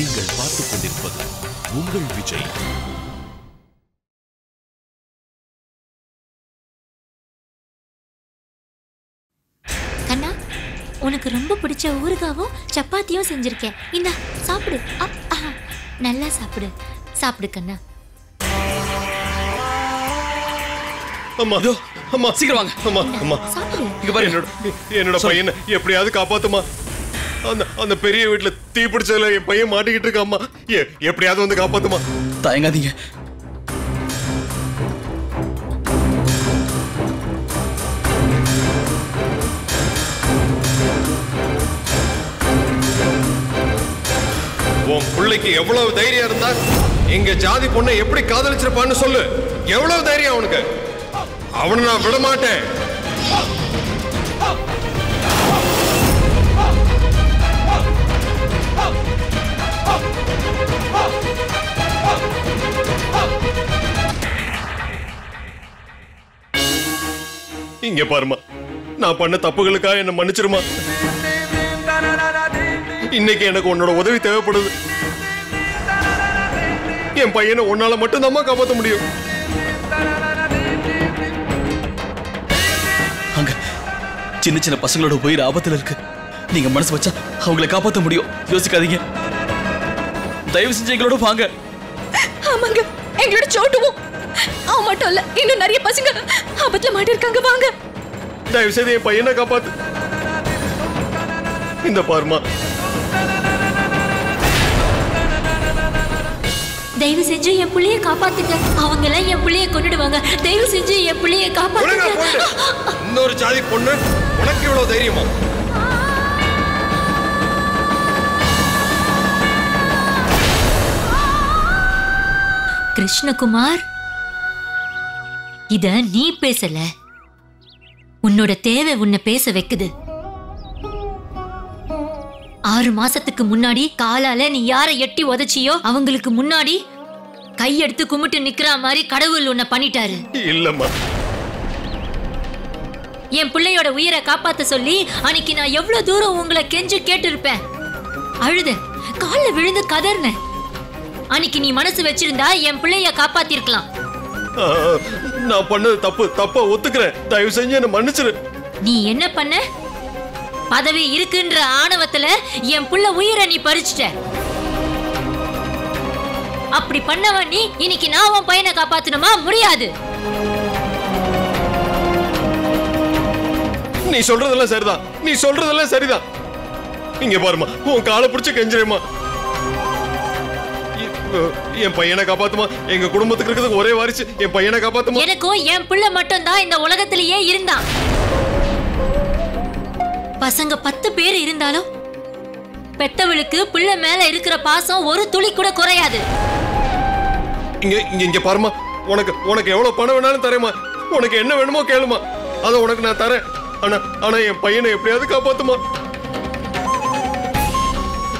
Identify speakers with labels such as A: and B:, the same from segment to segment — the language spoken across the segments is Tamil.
A: நீங்கள் பார்த்துக் கொண்டிருப்பது உங்கள் விஜய்.
B: கண்ணா உனக்கு ரொம்ப பிடிச்ச ஊறுகாவும் சப்பாத்தியும் செஞ்சிருக்கேன். இந்தா சாப்பிடு. நல்லா சாப்பிடு. சாப்பிடு கண்ணா.
C: அம்மா. அம்மா.
D: சீக்கிரம் வாங்க.
C: அம்மா அம்மா
B: சாப்பிடு.
D: இங்க பாரு
C: என்னோட என்னோட பையனை எப்படியாவது காப்பாத்துமா. அந்த அந்த பெரிய வீட்டுல தீ பிடிச்சதுல என் பையன் மாட்டிக்கிட்டு இருக்காம்மா எப்படியாவது வந்து காப்பாத்துமா?
D: தயங்காதீங்க.
C: உன் பிள்ளைக்கு எவ்வளவு தைரியம் இருந்தா எங்க ஜாதி பொண்ணை எப்படி காதலிச்சிருப்பான்னு சொல்லு. எவ்வளவு தைரியம் அவனுக்கு? அவனை நான் விட மாட்டேன் இங்க பாருமா நான் பண்ண தப்புகளுக்காக என்ன மன்னிச்சிருமா இன்னைக்கு எனக்கு உன்னோட உதவி தேவைப்படுது. என் பையனை உன்னால மட்டும்தாம்மா காப்பாற்ற முடியும்.
D: அங்க சின்ன சின்ன பசங்களோட உயிர் ஆபத்துல இருக்கு. நீங்க மனசு வச்சா அவங்கள காப்பாத்த முடியும். யோசிக்காதீங்க. தயவு செஞ்சு எங்களோட வாங்க.
E: ஆமாங்க எங்களோட சோட்டுவும். அவன் மட்டும் இல்ல இன்னும் நிறைய பசங்க ஆபத்துல மாட்டிருக்காங்க வாங்க.
C: தயவு செய்து என் பையனை காப்பாத்து. இந்த பாருமா.
B: தயவு செஞ்சு என் புள்ளைய காப்பாத்துங்க. அவங்க எல்லாம் என் புள்ளைய கொண்டுடுவாங்க தயவு செஞ்சு என் புள்ளைய காப்பாத்துங்க.
C: இன்னொரு ஜாதி பொண்ணு உனக்கு இவ்வளவு தைரியமா?
B: கிருஷ்ணகுமார் இத நீ பேசல. உன்னோட தேவை உன்னை பேச வைக்குது. ஆறு மாசத்துக்கு முன்னாடி காலால நீ யாரை எட்டி உதைச்சியோ அவங்களுக்கு முன்னாடி கையெடுத்து கும்பிட்டு நிக்கிற மாதிரி கடவுள் உன்னை பண்ணிட்டாரு.
C: இல்லம்மா.
B: என் பிள்ளையோட உயிரை காப்பாத்த சொல்லி அன்னைக்கு நான் எவ்வளவு தூரம் உங்களை கெஞ்சு கேட்டிருப்பேன். அழுத கால்ல விழுந்து கதர்னேன் அன்னைக்கு நீ மனசு வச்சிருந்தா என் பிள்ளைய காப்பாத்திருக்கலாம்.
C: நான் பண்ணது தப்பு தப்பா ஒத்துக்கிறேன். தயவு செஞ்சு என்ன மன்னிச்சிரு.
B: நீ என்ன பண்ண? பதவி இருக்குன்ற ஆணவத்துல என் புள்ள உயிரை நீ பறிச்சுட்ட. அப்படி பண்ணவன் நீ இன்னைக்கு நான் உன் பையனை காப்பாத்தணுமா? முடியாது.
C: நீ சொல்றதெல்லாம் சரிதான். நீ சொல்றதெல்லாம் சரிதான். இங்க பாருமா உன் காலை பிடிச்சு கெஞ்சிரேம்மா என் பையனை காப்பாத்துமா? எங்க குடும்பத்துக்கு இருக்கிறதுக்கு ஒரே வாரிசு. என் பையனை காப்பாத்துமா?
B: எனக்கும் என் பிள்ளை மட்டும்தான் இந்த உலகத்திலேயே இருந்தான். பசங்க பத்து பேர் இருந்தாலும் பெத்தவளுக்கு பிள்ளை மேல இருக்கிற பாசம் ஒரு துளி கூட குறையாது.
C: இங்க இங்க இங்க பாருமா உனக்கு உனக்கு எவ்வளவு பணம் வேணாலும் தரேம்மா. உனக்கு என்ன வேணுமோ கேளுமா அதை உனக்கு நான் தரேன். ஆனா ஆனா என் பையனை எப்படியாவது காப்பாத்துமா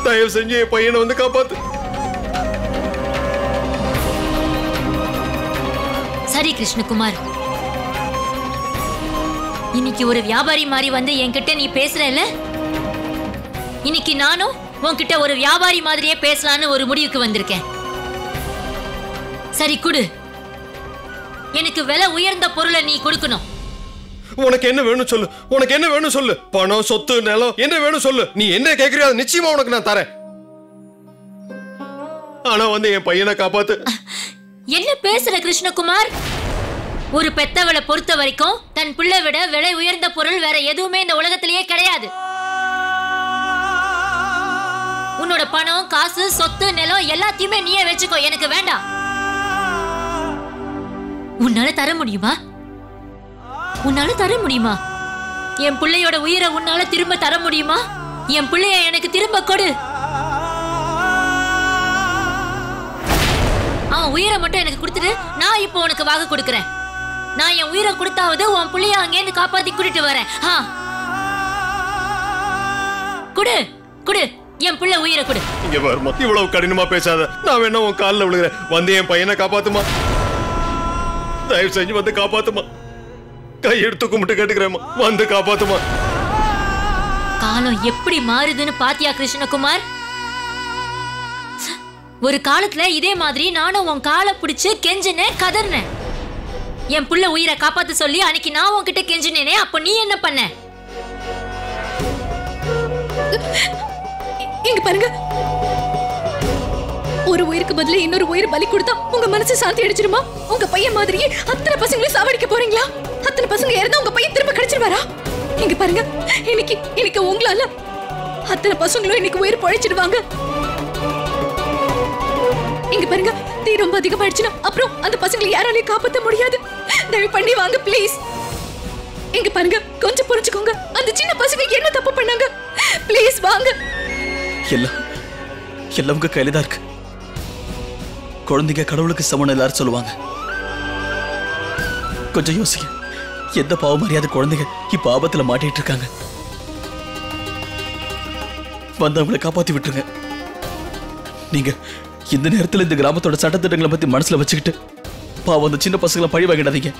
C: தயவு செஞ்சு என் பையனை வந்து காப்பாத்து.
B: சரி கிருஷ்ணகுமார் இன்னைக்கு ஒரு வியாபாரி மாதிரி வந்து என்கிட்ட நீ பேசுறல இன்னைக்கு நானும் உன்கிட்ட ஒரு வியாபாரி மாதிரியே பேசலான்னு ஒரு முடிவுக்கு வந்திருக்கேன். சரி குடு. எனக்கு விலை உயர்ந்த பொருளை நீ கொடுக்கணும்.
C: உனக்கு என்ன வேணும் சொல்லு. உனக்கு என்ன வேணும் சொல்லு. பணம் சொத்து நிலம் என்ன வேணும் சொல்லு. நீ என்ன கேக்குறியோ நிச்சயமா உனக்கு நான் தரேன். ஆனா வந்து என் பையனை காப்பாத்து.
B: என்ன பேசுற கிருஷ்ணகுமார்? ஒரு பெத்தவளை பொறுத்த வரைக்கும் தன் பிள்ளை விட விலை உயர்ந்த பொருள் வேற எதுவுமே இந்த உலகத்திலேயே கிடையாது. உன்னோட பணம் காசு சொத்து நிலம் எல்லாத்தையுமே நீயே வச்சுக்கோ. எனக்கு வேண்டாம். உன்னால தர முடியுமா? உன்னால தர முடியுமா? என் பிள்ளையோட உயிரை உன்னால திரும்ப தர முடியுமா? என் பிள்ளைய எனக்கு திரும்ப கொடு. அவன் உயிரை மட்டும் எனக்கு கொடுத்துட்டு நான் இப்போ உனக்கு வாக்கு கொடுக்குறேன். நான் என் உயிரை கொடுத்தாவது உன் புள்ளைய அங்கேருந்து காப்பாத்தி கூட்டிட்டு வரேன். ஆ. குடு குடு. என் புள்ள உயிரை கொடு.
C: இங்க வருமா இவ்வளவு கடினமா பேசாத. நான் வேணா உன் காலில் விழுகிறேன். வந்து என் பையனை காப்பாத்துமா? தயவு செஞ்சு வந்து காப்பாத்துமா? கை எடுத்து கும்பிட்டு கேட்டுக்கிறேம்மா. வந்து காப்பாத்துமா?
B: காலம் எப்படி மாறுதுன்னு பாத்தியா கிருஷ்ணகுமார்? ஒரு காலத்துல இதே மாதிரி நானும் உன் காலை பிடிச்சு கெஞ்சினேன் கதறினேன். என் புள்ள உயிரை காப்பாத்த சொல்லி அன்னைக்கு நான் உன்கிட்ட கெஞ்சினேனே அப்போ நீ என்ன பண்ண?
E: இங்க பாருங்க. ஒரு உயிருக்கு பதில இன்னொரு உயிர் பலி கொடுத்தா உங்க மனசு சாந்தி அடிச்சிருமா உங்க பையன் மாதிரியே அத்தனை பசங்களையும் சாவடிக்க போறீங்களா? அத்தனை பசங்க இறந்தா உங்க பையன் திரும்ப கிடைச்சிருவாரா? இங்க பாருங்க. இன்னைக்கு இன்னைக்கு உங்களால அத்தனை பசங்களும் இன்னைக்கு உயிர் பழைச்சிடுவாங்க. இங்க பாருங்க. தீ ரொம்ப அதிகமாயிடுச்சுன்னா அப்புறம் அந்த பசங்களை யாராலையும் காப்பாற்ற முடியாது. தயவு பண்ணி வாங்க ப்ளீஸ் இங்க பாருங்க கொஞ்சம் புரிஞ்சுக்கோங்க. அந்த சின்ன பசங்க என்ன தப்பு பண்ணாங்க? ப்ளீஸ் வாங்க.
D: எல்லாம் எல்லாம் உங்க கையில தான் இருக்கு. குழந்தைங்க கடவுளுக்கு சமம் எல்லாரும் சொல்லுவாங்க. கொஞ்சம் யோசிங்க. எந்த பாவம் அறியாத குழந்தைங்க இப்ப ஆபத்துல மாட்டிட்டு இருக்காங்க? வந்து அவங்களை காப்பாத்தி விட்டுருங்க. நீங்க இந்த நேரத்தில் இந்த கிராமத்தோட சட்டத்திட்டங்களை பத்தி மனசுல வச்சுக்கிட்டு பாவம் அந்த சின்ன பசங்களை பழி வாங்கிடாதீங்க.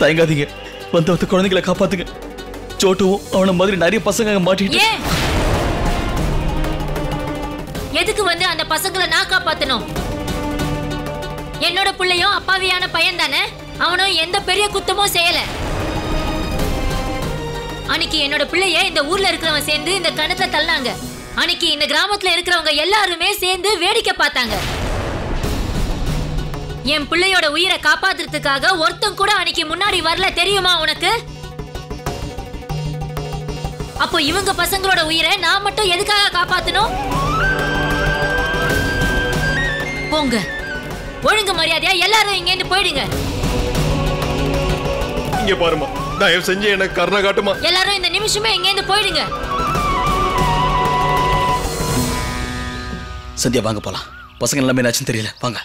D: தயங்காதீங்க. வந்து வந்து குழந்தைகளை காப்பாத்துங்க. சோட்டுவும் அவனை மாதிரி நிறைய பசங்க மாட்டிட்டு
B: எதுக்கு வந்து அந்த பசங்களை நான் காப்பாத்தணும்? என்னோட பிள்ளையும் அப்பாவியான பையன் தானே? அவனும் எந்த பெரிய குத்தமும் செய்யல. அன்னைக்கு என்னோட பிள்ளைய இந்த ஊர்ல இருக்கிறவன் சேர்ந்து இந்த கணத்தை தள்ளினாங்க அன்னைக்கு இந்த கிராமத்துல இருக்கிறவங்க எல்லாருமே சேர்ந்து வேடிக்கை பார்த்தாங்க. என் பிள்ளையோட உயிரை காப்பாத்துறதுக்காக ஒருத்தன் கூட அன்னைக்கு முன்னாடி வரல தெரியுமா உனக்கு? அப்போ இவங்க பசங்களோட உயிரை நான் மட்டும் எதுக்காக காப்பாத்தணும்? போங்க. ஒழுங்கு மரியாதையா எல்லாரும் இங்க இருந்து போயிடுங்க.
C: இங்க பாருமா தயவு செஞ்சு எனக்கு கருணை காட்டுமா
B: எல்லாரும் இந்த நிமிஷமே இங்க இருந்து போயிடுங்க.
D: சந்தியா வாங்க போலாம். பசங்க எல்லாமே என்னாச்சுன்னு தெரியல. வாங்க.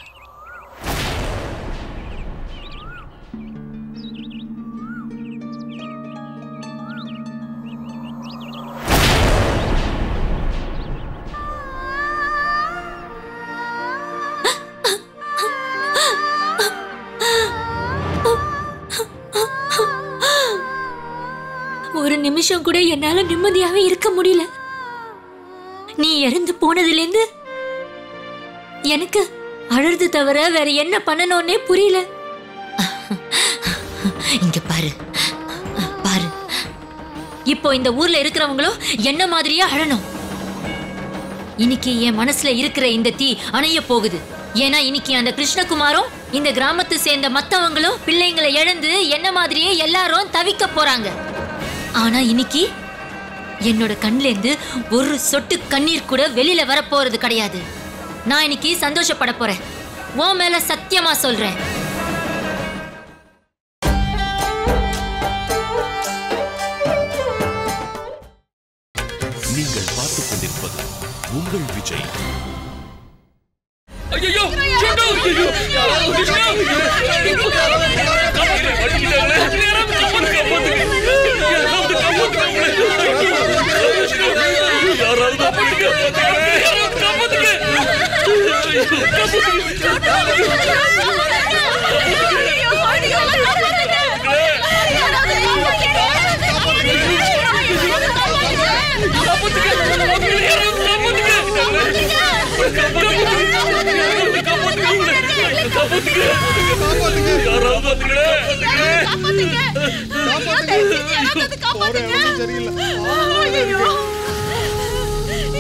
B: ஒரு நிமிஷம் கூட என்னால நிம்மதியாவே இருக்க முடியல. நீ இறந்து போனதுலேருந்து எனக்கு அழுது தவிர வேற என்ன பண்ணணும்னே புரியல. இங்க பாரு. பாரு. இப்போ இந்த ஊர்ல இருக்கிறவங்களும் என்ன மாதிரியே அழணும்? இன்னைக்கு என் மனசுல இருக்கிற இந்த தீ அணைய போகுது. ஏன்னா இன்னைக்கு அந்த கிருஷ்ணகுமாரும் இந்த கிராமத்தை சேர்ந்த மத்தவங்களும் பிள்ளைங்களை இழந்து என்ன மாதிரியே எல்லாரும் தவிக்க போறாங்க. ஆனா இன்னைக்கு என்னோட கண்லேருந்து ஒரு சொட்டு கண்ணீர் கூட வெளியில வர கிடையாது. நான் இன்னைக்கு சந்தோஷப்பட போறேன். உன் மேல சத்தியமா சொல்றேன்.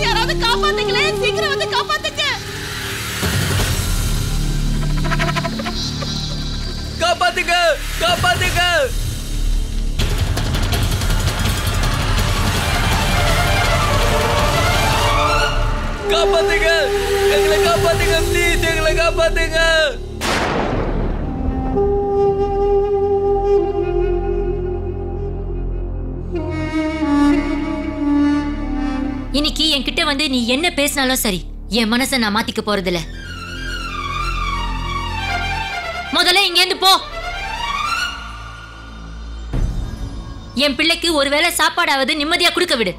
F: யாராவது காப்பாத்துங்களே. சீக்கிரம் வந்து காப்பாத்துங்க.
D: காப்பாத்துங்க. காப்பாத்துங்க. காப்பாத்துங்க. எங்களை காப்பாத்துங்க ப்ளீஸ் எங்களை காப்பாத்துங்க.
B: இன்னைக்கு என்கிட்ட வந்து நீ என்ன பேசினாலும் சரி என் மனசை நான் மாத்திக்க போறதில்ல. முதல்ல இங்க இருந்து போ. என் பிள்ளைக்கு ஒருவேளை சாப்பாடாவது நிம்மதியா கொடுக்க விடு.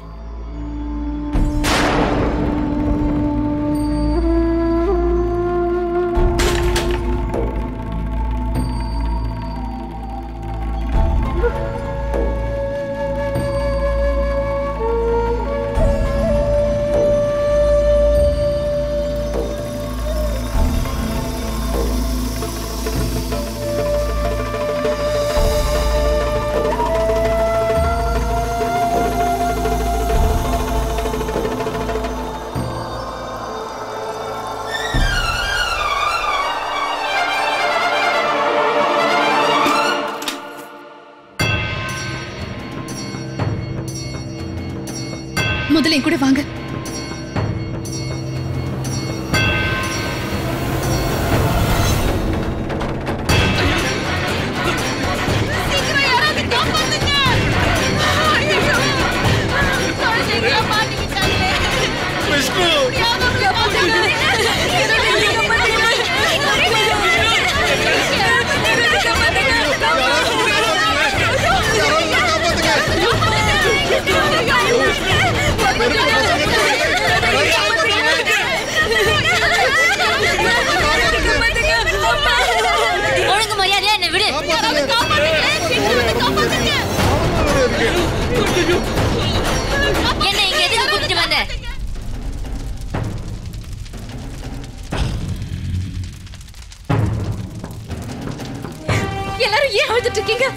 E: எல்லாரும் ஏன் அழுதுட்டு இருக்கீங்க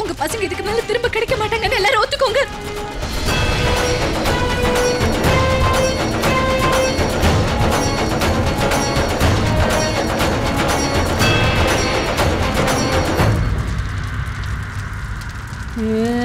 E: உங்க பசங்க இதுக்கு மேல திரும்ப கிடைக்க மாட்டாங்கன்னு எல்லாரும் ஒத்துக்கோங்க
G: Yeah.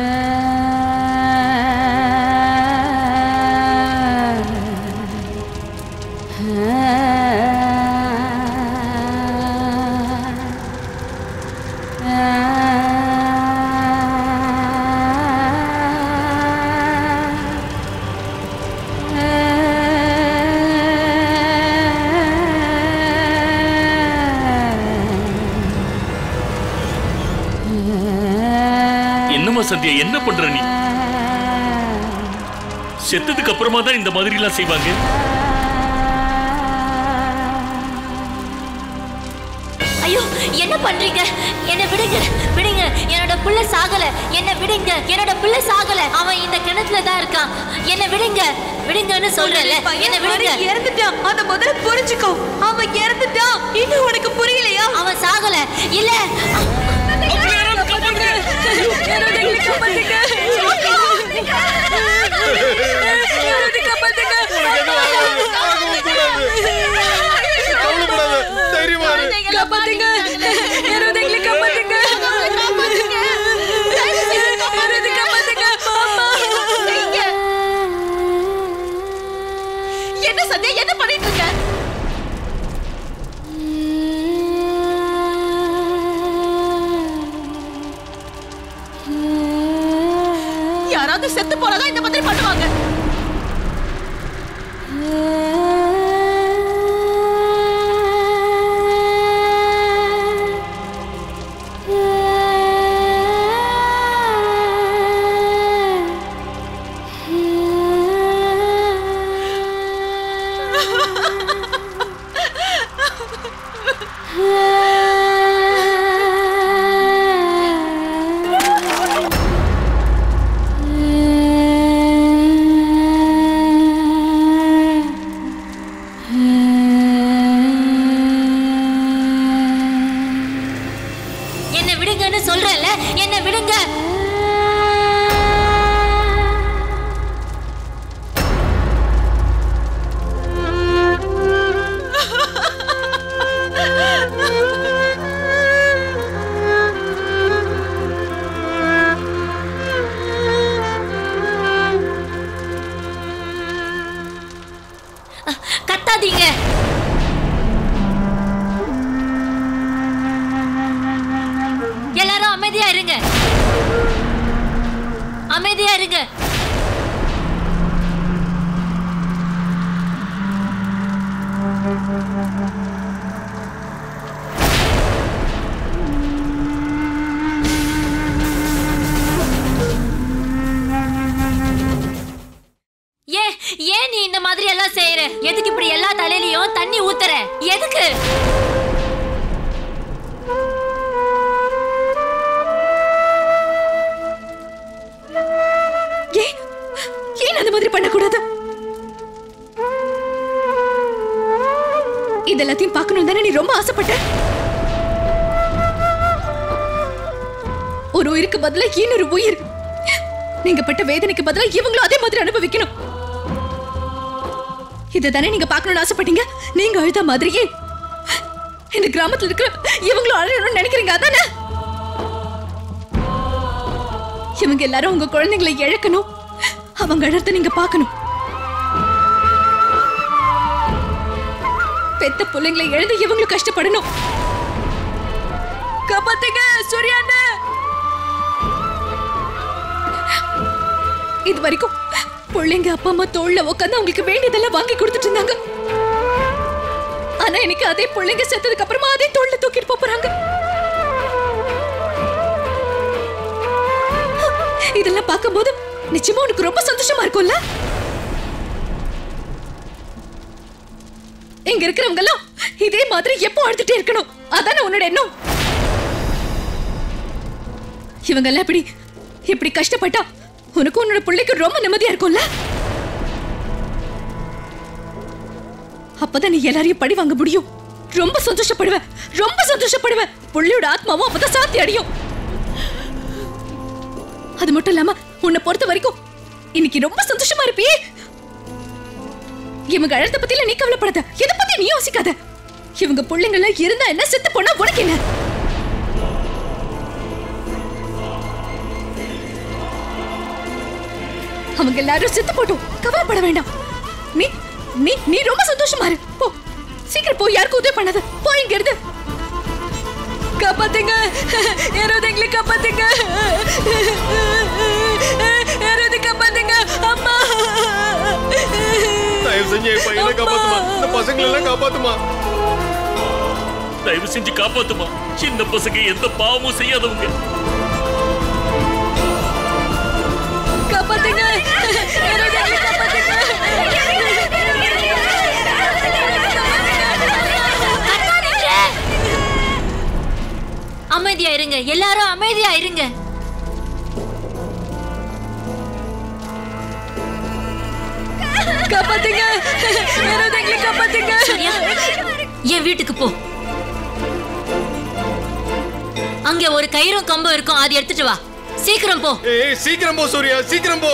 G: சந்தியா என்ன பண்ற நீ? செத்ததுக்கு அப்புறமா தான் இந்த மாதிரி எல்லாம் செய்வாங்க.
B: ஐயோ என்ன பண்றீங்க? என்ன விடுங்க விடுங்க. என்னோட புள்ள சாகல. என்ன விடுங்க. என்னோட புள்ள சாகல. அவன் இந்த கிணத்துல தான் இருக்கான். என்ன விடுங்க விடுங்கன்னு சொல்றல என்ன விடுங்க.
F: இறந்துட்டான். அத முதல்ல புரிஞ்சுக்கோ. அவன் இறந்துட்டான். இன்னும் உனக்கு புரியலையா?
B: அவன் சாகல. இல்ல
C: இரு
F: காப்பாத்துங்க
B: விடுங்கன்னு சொல்றேன்ல என்ன விடுங்க.
E: வேதனைக்கு அதே மாதிரி அனுபவிக்கணும். இதை தானே நீங்க பார்க்கணும்னு ஆசைப்பட்டீங்க? நீங்க அழுத மாதிரியே. இந்த கிராமத்துல இருக்கிற இவங்களும் அழணும்னு நினைக்கிறீங்க அதானே? இவங்க எல்லாரும் உங்க குழந்தைங்களை இழக்கணும். அவங்க அழறத நீங்க பார்க்கணும். பெத்த பிள்ளைங்களை இழந்து இவங்களும் கஷ்டப்படணும். காப்பாத்துங்க சூர்யாண்ணா இது வரைக்கும் பிள்ளைங்க அப்பா அம்மா தோல்ல உட்காந்து அவங்களுக்கு வேண்டியதெல்லாம் வாங்கி கொடுத்துட்டு இருந்தாங்க. ஆனா எனக்கு அதே பிள்ளைங்க செத்ததுக்கு அப்புறமா அதே தோல்ல தூக்கிட்டு போறாங்க. இதெல்லாம் பார்க்கும்போது நிச்சயமா உனக்கு ரொம்ப சந்தோஷமா இருக்கும்ல? இங்க இருக்கிறவங்க எல்லாம் இதே மாதிரி எப்போ அழுதுட்டே இருக்கணும்? அதானே உன்னோட எண்ணம். இவங்க எல்லாம் இப்படி இப்படி கஷ்டப்பட்டா உனக்கு உன்னோட பிள்ளைக்கு ரொம்ப நிம்மதியா இருக்கும்ல? அப்பதான் நீ எல்லாரையும் படி வாங்க முடியும். ரொம்ப சந்தோஷப்படுவ ரொம்ப சந்தோஷப்படுவ. புள்ளையோட ஆத்மாவும் அப்பதான் சாத்தி அடையும். அது மட்டும் இல்லாம உன்னை பொறுத்த வரைக்கும் இன்னைக்கு ரொம்ப சந்தோஷமா இருப்பியே. இவங்க அழத்த பத்தில நீ கவலைப்படாத. எதை பத்தி நீ யோசிக்காத. இவங்க பிள்ளைங்கள இருந்தா என்ன செத்து போனா உனக்கு என்ன? அவங்க எல்லாரும் செத்து போட்டும். கவலைப்பட வேண்டாம். நீ நீ நீ ரொம்ப சந்தோஷமா இரு. போ. சீக்கிரம் போ யாருக்கும் உதவி பண்ணாத. போ இங்க இருந்து காப்பாத்துங்க. யாராவது எங்களை காப்பாத்துங்க. யாராவது காப்பாத்துங்க. அம்மா.
C: தயவு செஞ்சு என் பையனை காப்பாத்துமா. இந்த பசங்களை எல்லாம் காப்பாத்துமா.
G: தயவு செஞ்சு காப்பாத்துமா. சின்ன பசங்க எந்த பாவமும் செய்யாதவங்க.
E: காப்பாத்துங்க.
B: அமைதியா இருங்க எல்லாரும் அமைதியா இருங்க
E: காப்பாத்துங்க. காப்பாத்துங்க
B: என் வீட்டுக்கு போ. அங்க ஒரு கயிறும் கம்பம் இருக்கும். அது எடுத்துட்டு வா. சீக்கிரம் போ.
C: ஏய் சீக்கிரம் போ சூர்யா சீக்கிரம் போ.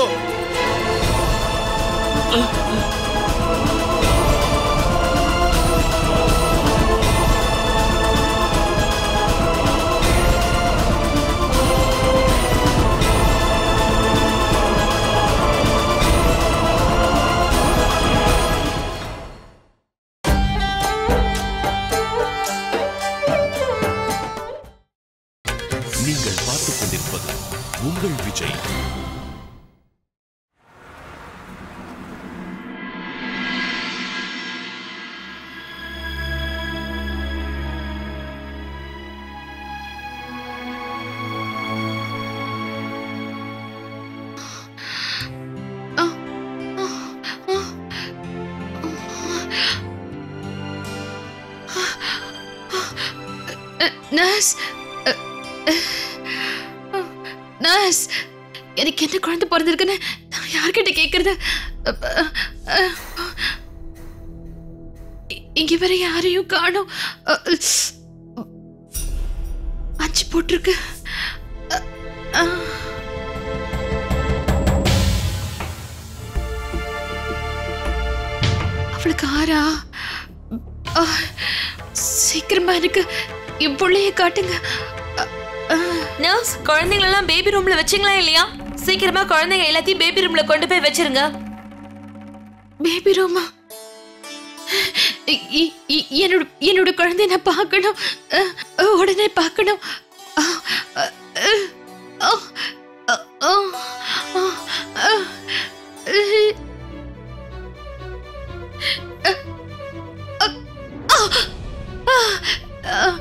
E: நர்ஸ் நர்ஸ் எனக்கு என்ன குழந்தை பிறந்திருக்குன்னு நான் யார்கிட்ட கேட்கறது இங்க வேற யாரையும் காணும். அஞ்சு போட்டிருக்கு. அவளுக்கு ஆறா? சீக்கிரமா எனக்கு என் பிள்ளைய காட்டுங்க
F: நர்ஸ் குழந்தைங்களெல்லாம் பேபி ரூம்ல வச்சிங்களா இல்லையா சீக்கிரமா குழந்தைங்க எல்லாத்தையும் பேபி ரூம்ல கொண்டு போய் வச்சிருங்க
E: பேபி ரோமா இ- இ- இ- என்னோட என்னோட குழந்தைய நான் பார்க்கணும் உடனே பார்க்கணும் அஹ்,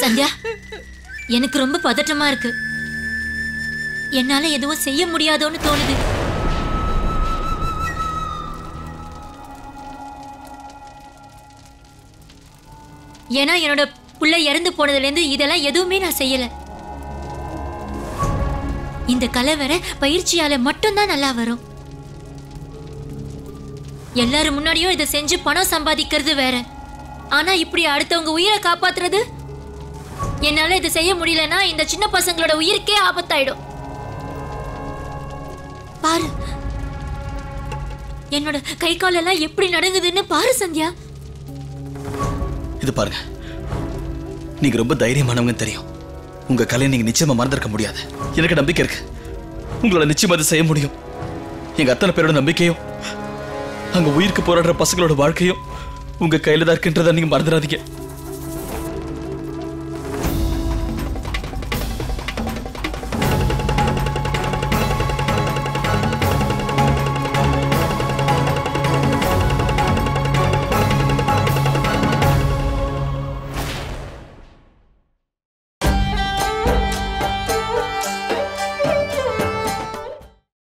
B: சந்தியா எனக்கு ரொம்ப பதட்டமா இருக்கு. என்னால எதுவும் செய்ய முடியாதோன்னு தோணுது. ஏன்னா என்னோட புள்ள இறந்து போனதுலேருந்து இதெல்லாம் எதுவுமே நான் செய்யல. இந்த கலவரை பயிற்சியால மட்டும்தான் நல்லா வரும். எல்லாரும் முன்னாடியும் இதை செஞ்சு பணம் சம்பாதிக்கிறது வேற. ஆனா இப்படி அடுத்தவங்க உயிரை காப்பாத்துறது? என்னால இதை செய்ய முடியலன்னா இந்த சின்ன பசங்களோட உயிருக்கே ஆபத்தாயிடும். பாரு. என்னோட கை காலெல்லாம் எப்படி நடங்குதுன்னு பாரு சந்தியா.
D: இது பாருங்க. நீங்க ரொம்ப தைரியமானவங்க தெரியும். உங்க கலையை நீங்க நிச்சயமா மறந்திருக்க முடியாது. எனக்கு நம்பிக்கை இருக்கு. உங்களோட நிச்சயமா அதை செய்ய முடியும். எங்க அத்தனை பேரோட நம்பிக்கையும் அங்க உயிருக்கு போராடுற பசங்களோட வாழ்க்கையும் உங்க கையில தான் இருக்குன்றதை நீங்க மறந்துடாதீங்க.